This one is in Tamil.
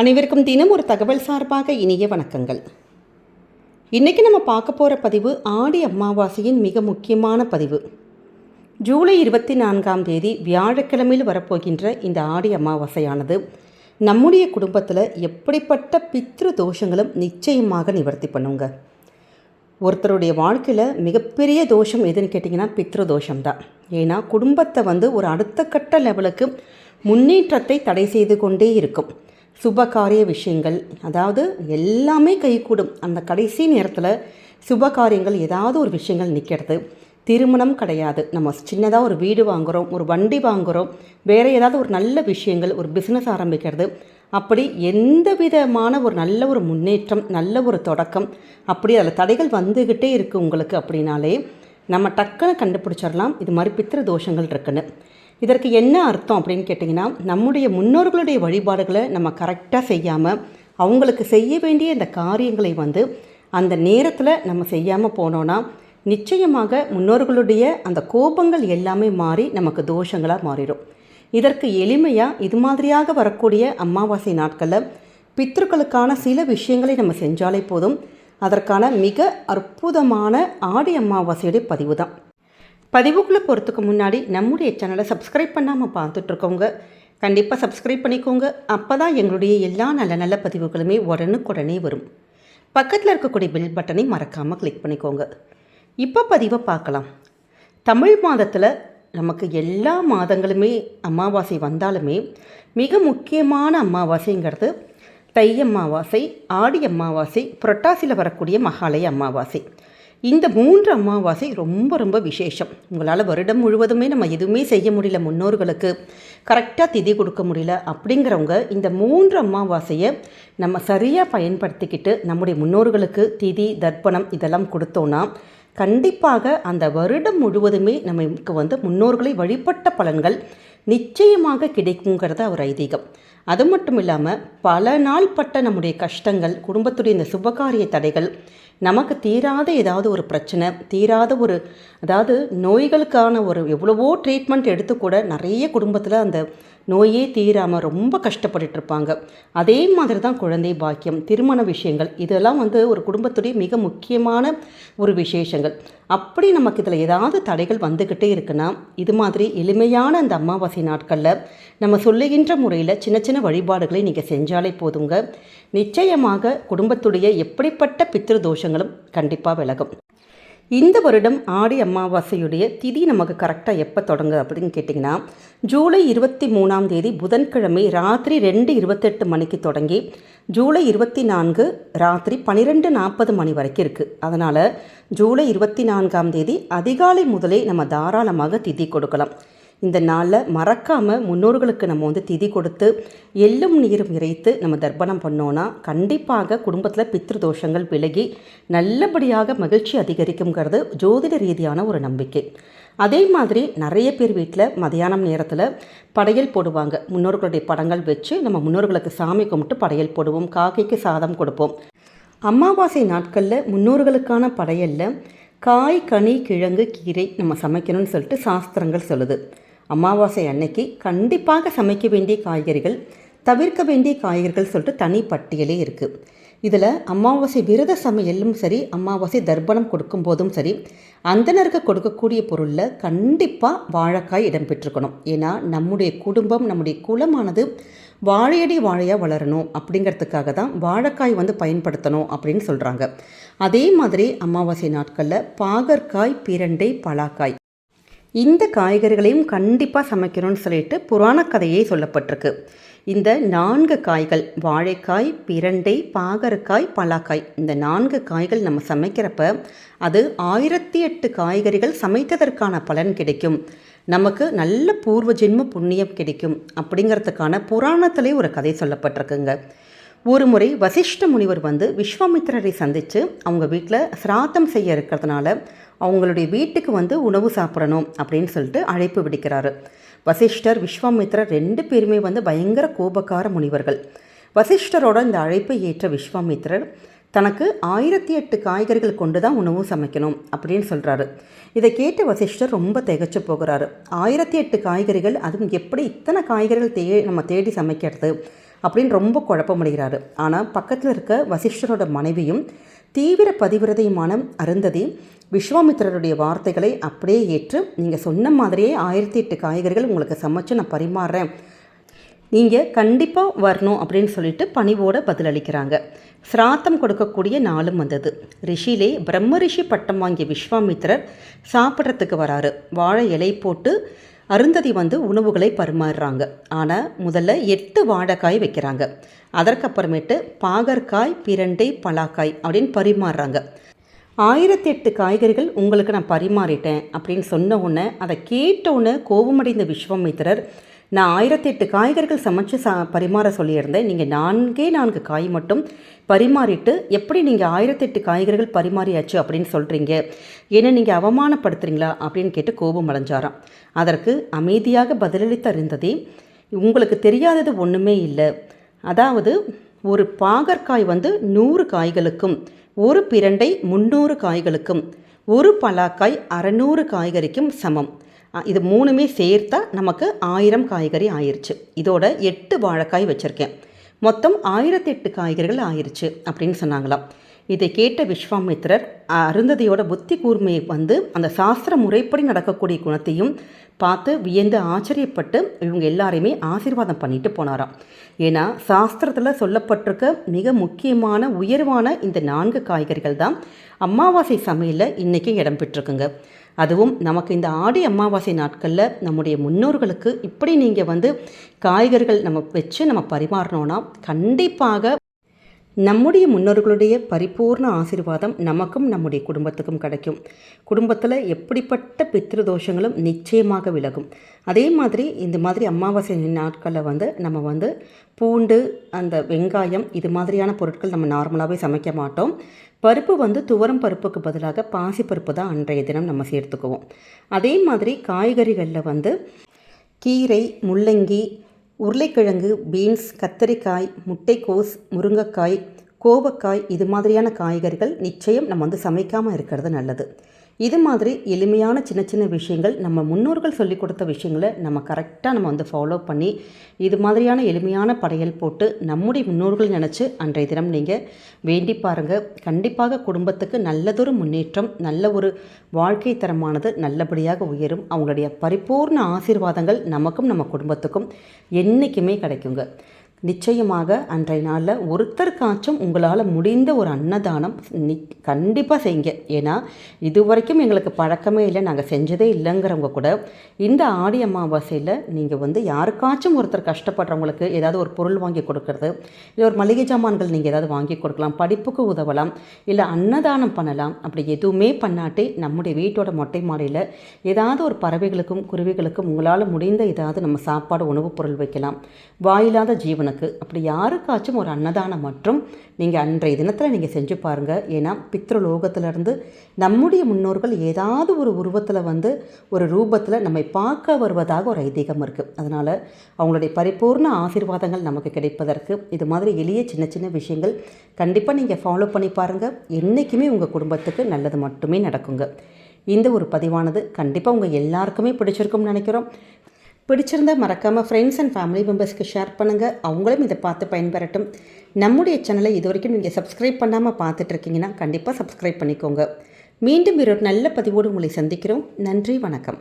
அனைவருக்கும் தினம் ஒரு தகவல் சார்பாக இனிய வணக்கங்கள். இன்றைக்கி நம்ம பார்க்க போகிற பதிவு ஆடி அமாவாசையின் மிக முக்கியமான பதிவு. ஜூலை இருபத்தி நான்காம் தேதி வியாழக்கிழமையில் வரப்போகின்ற இந்த ஆடி அமாவாசையானது நம்முடைய குடும்பத்தில் எப்படிப்பட்ட பித்ரு தோஷங்களும் நிச்சயமாக நிவர்த்தி பண்ணுங்க. ஒருத்தருடைய வாழ்க்கையில் மிகப்பெரிய தோஷம் எதுன்னு கேட்டிங்கன்னா பித்ரு தோஷம் தான் ஏன்னா குடும்பத்தை வந்து ஒரு அடுத்த கட்ட லெவலுக்கு முன்னேற்றத்தை தடை செய்து கொண்டே இருக்கும். சுப காரிய விஷயங்கள் அதாவது எல்லாமே கைகூடும். அந்த கடைசி நேரத்தில் சுப காரியங்கள் ஏதாவது ஒரு விஷயங்கள் நிற்கிறது திருமணம் கிடையாது. நம்ம சின்னதாக ஒரு வீடு வாங்குகிறோம் ஒரு வண்டி வாங்குகிறோம் வேறு ஏதாவது ஒரு நல்ல விஷயங்கள் ஒரு பிஸ்னஸ் ஆரம்பிக்கிறது. அப்படி எந்த விதமான ஒரு நல்ல ஒரு முன்னேற்றம் நல்ல ஒரு தொடக்கம் அப்படி அதில் தடைகள் வந்துக்கிட்டே இருக்குது உங்களுக்கு அப்படின்னாலே நம்ம டக்குன்னு கண்டுபிடிச்சிடலாம். இது மாதிரி பித்திர தோஷங்கள் இருக்குன்னு. இதற்கு என்ன அர்த்தம் அப்படின்னு கேட்டிங்கன்னா நம்முடைய முன்னோர்களுடைய வழிபாடுகளை நம்ம கரெக்டாக செய்யாமல் அவங்களுக்கு செய்ய வேண்டிய இந்த காரியங்களை வந்து அந்த நேரத்தில் நம்ம செய்யாமல் போனோன்னா நிச்சயமாக முன்னோர்களுடைய அந்த கோபங்கள் எல்லாமே மாறி நமக்கு தோஷங்களாக மாறிடும். இதற்கு எளிமையாக இது மாதிரியாக வரக்கூடிய அமாவாசை நாட்களில் பித்ருக்களுக்கான சில விஷயங்களை நம்ம செஞ்சாலே போதும். அதற்கான மிக அற்புதமான ஆடி அமாவாசையுடைய பதிவு தான் பதிவுக்குள்ளே போகிறதுக்கு முன்னாடி நம்முடைய சேனலை சப்ஸ்கிரைப் பண்ணாமல் பார்த்துட்ருக்கோங்க கண்டிப்பாக சப்ஸ்கிரைப் பண்ணிக்கோங்க. அப்போ தான் எங்களுடைய எல்லா நல்ல நல்ல பதிவுகளுமே உடனுக்குடனே வரும். பக்கத்தில் இருக்கக்கூடிய பில் பட்டனை மறக்காமல் கிளிக் பண்ணிக்கோங்க. இப்போ பதிவை பார்க்கலாம். தமிழ் மாதத்தில் நமக்கு எல்லா மாதங்களுமே அமாவாசை வந்தாலுமே மிக முக்கியமான அமாவாசைங்கிறது தை அமாவாசை ஆடி அமாவாசை புரட்டாசியில் வரக்கூடிய மகாலய அமாவாசை. இந்த மூன்று அமாவாசை ரொம்ப ரொம்ப விசேஷம். உங்களால் வருடம் முழுவதுமே நம்ம எதுவுமே செய்ய முடியல முன்னோர்களுக்கு. கரெக்டாக திதி கொடுக்க முடியல அப்படிங்கிறவங்க இந்த மூன்று அமாவாசையை நம்ம சரியாக பயன்படுத்திக்கிட்டு நம்முடைய முன்னோர்களுக்கு திதி தர்ப்பணம் இதெல்லாம் கொடுத்தோன்னா கண்டிப்பாக அந்த வருடம் முழுவதுமே நமக்கு வந்து முன்னோர்களை வழிபட்ட பலன்கள் நிச்சயமாக கிடைக்குங்கிறது அவர் ஐதீகம். அது மட்டும் இல்லாமல் பல நாள் பட்ட நம்முடைய கஷ்டங்கள் குடும்பத்துடைய இந்த சுபகாரிய தடைகள் நமக்கு தீராத ஏதாவது ஒரு பிரச்சனை தீராத ஒரு அதாவது நோய்களுக்கான ஒரு எவ்வளவோ ட்ரீட்மெண்ட் எடுத்து கூட நிறைய குடும்பத்தில் அந்த நோயே தீராமல் ரொம்ப கஷ்டப்பட்டுட்டு இருப்பாங்க. அதே மாதிரி தான் குழந்தை பாக்கியம் திருமண விஷயங்கள் இதெல்லாம் வந்து ஒரு குடும்பத்துடைய மிக முக்கியமான ஒரு விசேஷங்கள். அப்படி நமக்கு இதில் ஏதாவது தடைகள் வந்துக்கிட்டே இருக்குன்னா இது மாதிரி எளிமையான அந்த அமாவாசை நாட்களில் நம்ம சொல்லுகின்ற முறையில் சின்ன சின்ன வழிபாடுகளை நீங்கள் செஞ்சாலே போதுங்க. நிச்சயமாக குடும்பத்துடைய எப்படிப்பட்ட பித்திரு தோஷங்களும் கண்டிப்பாக விலகும். இந்த வருடம் ஆடி அமாவாசையுடைய திதி நமக்கு கரெக்டாக எப்போ தொடங்கு அப்படின்னு கேட்டிங்கன்னா ஜூலை இருபத்தி மூணாம் தேதி புதன்கிழமை ராத்திரி ரெண்டு இருபத்தெட்டு மணிக்கு தொடங்கி ஜூலை இருபத்தி நான்கு ராத்திரி பன்னிரெண்டு நாற்பது மணி வரைக்கும் இருக்குது அதனால் ஜூலை இருபத்தி நான்காம் தேதி அதிகாலை முதலே நம்ம தாராளமாக திதி கொடுக்கலாம். இந்த நாளில் மறக்காமல் முன்னோர்களுக்கு நம்ம வந்து திதி கொடுத்து எள்ளும் நீரும் இறைத்து நம்ம தர்ப்பணம் பண்ணோன்னா கண்டிப்பாக குடும்பத்தில் பித்ரு தோஷங்கள் விலகி நல்லபடியாக மகிழ்ச்சி அதிகரிக்குங்கிறது ஜோதிட ரீதியான ஒரு நம்பிக்கை. அதே மாதிரி நிறைய பேர் வீட்டில் மதியானம் நேரத்தில் படையல் போடுவாங்க. முன்னோர்களுடைய படங்கள் வச்சு நம்ம முன்னோர்களுக்கு சாமி கும்பிட்டு படையல் போடுவோம். காக்கைக்கு சாதம் கொடுப்போம். அமாவாசை நாட்களில் முன்னோர்களுக்கான படையலில் காய் கனி கிழங்கு கீரை நம்ம சமைக்கணும்னு சொல்லிட்டு சாஸ்திரங்கள் சொல்லுது. அமாவாசை அன்னைக்கு கண்டிப்பாக சமைக்க வேண்டிய காய்கறிகள் தவிர்க்க வேண்டிய காய்கறிகள் சொல்லிட்டு தனி பட்டியலே இருக்குது இதில் அமாவாசை விரத சமையலும் சரி அமாவாசை தர்ப்பணம் கொடுக்கும்போதும் சரி அந்தனருக்கு கொடுக்கக்கூடிய பொருளில் கண்டிப்பாக வாழைக்காய் இடம்பெற்றிருக்கணும். ஏன்னா நம்முடைய குடும்பம் நம்முடைய குலமானது வாழையடி வாழையாக வளரணும் அப்படிங்கிறதுக்காக தான் வாழைக்காய் வந்து பயன்படுத்தணும் அப்படின்னு சொல்கிறாங்க அதே மாதிரி அமாவாசை நாட்களில் பாகற்காய் பிரண்டை பலாக்காய். இந்த காய்கறிகளையும் கண்டிப்பாக சமைக்கணும்னு சொல்லிட்டு புராண கதையே சொல்லப்பட்டிருக்கு. இந்த நான்கு காய்கள் வாழைக்காய் பிரண்டை பாகற்காய் பலாக்காய் இந்த நான்கு காய்கள் நம்ம சமைக்கிறப்ப அது ஆயிரத்தி எட்டு காய்கறிகள் சமைத்ததற்கான பலன் கிடைக்கும். நமக்கு நல்ல பூர்வ ஜென்ம புண்ணியம் கிடைக்கும் அப்படிங்கிறதுக்கான புராணத்திலே ஒரு கதை சொல்லப்பட்டிருக்குங்க. ஒரு முறை வசிஷ்ட முனிவர் வந்து விஸ்வாமித்திரரை சந்தித்து அவங்க வீட்டில் சிராத்தம் செய்ய இருக்கிறதுனால அவங்களுடைய வீட்டுக்கு வந்து உணவு சாப்பிடணும் அப்படின்னு சொல்லிட்டு அழைப்பு விடுக்கிறாரு. வசிஷ்டர் விஸ்வாமித்திரர் ரெண்டு பேருமே வந்து பயங்கர கோபக்கார முனிவர்கள். வசிஷ்டரோட இந்த அழைப்பை ஏற்ற விஸ்வாமித்திரர் தனக்கு ஆயிரத்தி எட்டு காய்கறிகள் கொண்டு தான் உணவு சமைக்கணும் அப்படின்னு சொல்கிறாரு இதை கேட்டு வசிஷ்டர் ரொம்ப திகச்சு போகிறாரு. ஆயிரத்தி எட்டு காய்கறிகள் அதுவும் எப்படி இத்தனை காய்கறிகள் தே நம்ம தேடி சமைக்கிறது? அப்படின்னு ரொம்ப குழப்பமடைகிறாரு. ஆனால் பக்கத்தில் இருக்க வசிஷ்டரோட மனைவியும் தீவிர பதிவிரதையுமான அருந்ததி விஸ்வாமித்திரருடைய வார்த்தைகளை அப்படியே ஏற்று நீங்கள் சொன்ன மாதிரியே ஆயிரத்தி எட்டு காய்கறிகள் உங்களுக்கு சமைச்சு நான் பரிமாறுறேன். நீங்கள் கண்டிப்பாக வரணும் அப்படின்னு சொல்லிட்டு பணிவோட பதிலளிக்கிறாங்க. சிராத்தம் கொடுக்கக்கூடிய நாளும் வந்தது. ரிஷிலே பிரம்ம ரிஷி பட்டம் வாங்கிய விஸ்வாமித்திரர் சாப்பிட்றதுக்கு வராரு. வாழை இலை போட்டு அருந்ததி வந்து உணவுகளை பரிமாறுறாங்க. ஆனால் முதல்ல எட்டு வாழைக்காய் வைக்கிறாங்க. அதற்கப்புறமேட்டு பாகற்காய் பிரண்டை பலாக்காய் அப்படின்னு பரிமாறுறாங்க. ஆயிரத்தி எட்டு காய்கறிகள் உங்களுக்கு நான் பரிமாறிட்டேன் அப்படின்னு சொன்ன உடனே அதை கேட்ட உடனே கோபமடைந்த விஸ்வாமித்திரர் நான் ஆயிரத்தி எட்டு காய்கறிகள் சமைச்சு சா பரிமாற சொல்லியிருந்தேன். நீங்கள் நான்கே நான்கு காய் மட்டும் பரிமாறிட்டு எப்படி நீங்கள் ஆயிரத்தெட்டு காய்கறிகள் பரிமாறியாச்சு அப்படின்னு சொல்கிறீங்க ஏன்னா நீங்கள் அவமானப்படுத்துகிறீங்களா அப்படின்னு கேட்டு கோபம் அடைஞ்சாராம். அதற்கு அமைதியாக பதிலளித்து அறிந்ததே உங்களுக்கு தெரியாதது ஒன்றுமே இல்லை. அதாவது ஒரு பாகற்காய் வந்து நூறு காய்களுக்கும் ஒரு பிரண்டை முந்நூறு காய்களுக்கும் ஒரு பலாக்காய் அறநூறு காய்கறிக்கும் சமம். இது மூணுமே சேர்த்தா நமக்கு ஆயிரம் காய்கறி ஆயிடுச்சு இதோட எட்டு வாழைக்காய் வச்சுருக்கேன். மொத்தம் ஆயிரத்தெட்டு காய்கறிகள் ஆயிடுச்சு அப்படின்னு சொன்னாங்களாம். இதை கேட்ட விஸ்வாமித்திரர் அருந்ததியோட புத்தி கூர்மையை வந்து அந்த சாஸ்திர முறைப்படி நடக்கக்கூடிய குணத்தையும் பார்த்து வியந்து ஆச்சரியப்பட்டு இவங்க எல்லாரையுமே ஆசீர்வாதம் பண்ணிட்டு போனாராம். ஏன்னா சாஸ்திரத்தில் சொல்லப்பட்டிருக்க மிக முக்கியமான உயர்வான இந்த நான்கு காய்கறிகள் தான் அமாவாசை சமையலில் இன்றைக்கும் இடம் பெற்றிருக்குங்க. அதுவும் நமக்கு இந்த ஆடி அமாவாசை நாட்களில் நம்முடைய முன்னோர்களுக்கு இப்படி நீங்கள் வந்து காய்கறிகள் நம்ம வச்சு நம்ம பரிமாறினோன்னா கண்டிப்பாக நம்முடைய முன்னோர்களுடைய பரிபூர்ண ஆசீர்வாதம் நமக்கும் நம்முடைய குடும்பத்துக்கும் கிடைக்கும். குடும்பத்தில் எப்படிப்பட்ட பித்திருதோஷங்களும் நிச்சயமாக விலகும். அதே மாதிரி இந்த மாதிரி அமாவாசை நாட்களில் வந்து நம்ம வந்து பூண்டு அந்த வெங்காயம் இது மாதிரியான பொருட்கள் நம்ம நார்மலாகவே சமைக்க மாட்டோம். பருப்பு வந்து துவரம் பருப்புக்கு பதிலாக பாசி பருப்பு தான் அன்றைய தினம் நம்ம சேர்த்துக்குவோம். அதே மாதிரி காய்கறிகளில் வந்து கீரை முள்ளங்கி உருளைக்கிழங்கு பீன்ஸ் கத்தரிக்காய் முட்டைக்கோஸ் முருங்கைக்காய் கோவக்காய் இது மாதிரியான காய்கறிகள் நிச்சயம் நம்ம வந்து சமைக்காமல் இருக்கிறது நல்லது. இது மாதிரி எளிமையான சின்ன சின்ன விஷயங்கள் நம்ம முன்னோர்கள் சொல்லிக் கொடுத்த விஷயங்களை நம்ம கரெக்டாக நம்ம வந்து ஃபாலோ பண்ணி இது மாதிரியான எளிமையான படையல் போட்டு நம்முடைய முன்னோர்கள் நினச்சி அன்றைய தினம் நீங்கள் வேண்டி பாருங்கள் கண்டிப்பாக குடும்பத்துக்கு நல்லதொரு முன்னேற்றம் நல்ல ஒரு வாழ்க்கை தரமானது நல்லபடியாக உயரும். அவங்களுடைய பரிபூர்ண ஆசீர்வாதங்கள் நமக்கும் நம்ம குடும்பத்துக்கும் என்றைக்குமே கிடைக்குங்க. நிச்சயமாக அன்றைய நாளில் ஒருத்தருக்காச்சும் உங்களால் முடிந்த ஒரு அன்னதானம் நி கண்டிப்பாக செய்யுங்க. ஏன்னா இது வரைக்கும் எங்களுக்கு பழக்கமே இல்லை நாங்கள் செஞ்சதே இல்லைங்கிறவங்க கூட இந்த ஆடி அமாவாசையில் நீங்கள் வந்து யாருக்காச்சும் ஒருத்தர் கஷ்டப்படுறவங்களுக்கு ஏதாவது ஒரு பொருள் வாங்கி கொடுக்கறது இல்லை ஒரு மளிகை ஜாமான்கள் நீங்கள் ஏதாவது வாங்கி கொடுக்கலாம் படிப்புக்கு உதவலாம் இல்லை அன்னதானம் பண்ணலாம் அப்படி எதுவுமே பண்ணாட்டி நம்முடைய வீட்டோட மொட்டை மாடியில் ஏதாவது ஒரு பறவைகளுக்கும் குருவிகளுக்கும் உங்களால் முடிந்த ஏதாவது நம்ம சாப்பாடு உணவுப் பொருள் வைக்கலாம். வாயில்லாத ஜீவனுக்கு உங்களுக்கு அப்படி யாருக்காச்சும் ஒரு அன்னதானம் மற்றும் நீங்கள் அன்றைய தினத்தில் நீங்கள் செஞ்சு பாருங்கள் ஏன்னா பித்ருலோகத்திலேருந்து நம்முடைய முன்னோர்கள் ஏதாவது ஒரு உருவத்தில் வந்து ஒரு ரூபத்தில் நம்மை பார்க்க வருவதாக ஒரு ஐதீகம் இருக்குது அதனால் அவங்களுடைய பரிபூர்ண ஆசீர்வாதங்கள் நமக்கு கிடைப்பதற்கு இது மாதிரி எளிய சின்ன சின்ன விஷயங்கள் கண்டிப்பாக நீங்கள் ஃபாலோ பண்ணி பாருங்கள் என்றைக்குமே உங்கள் குடும்பத்துக்கு நல்லது மட்டுமே நடக்குங்க. இந்த ஒரு பதிவானது கண்டிப்பாக உங்கள் எல்லாருக்குமே பிடிச்சிருக்கும்னு நினைக்கிறோம். பிடிச்சிருந்தால் மறக்காமல் ஃப்ரெண்ட்ஸ் அண்ட் ஃபேமிலி மெம்பர்ஸ்க்கு ஷேர் பண்ணுங்கள் அவங்களும் இதை பார்த்து பயன்பெறட்டும். நம்முடைய சேனலை இது வரைக்கும் நீங்கள் சப்ஸ்கிரைப் பண்ணாமல் பார்த்துட்ருக்கீங்கன்னா கண்டிப்பாக சப்ஸ்கிரைப் பண்ணிக்கோங்க. மீண்டும் ஒரு நல்ல பதிவோடு உங்களை சந்திக்கிறோம். நன்றி வணக்கம்.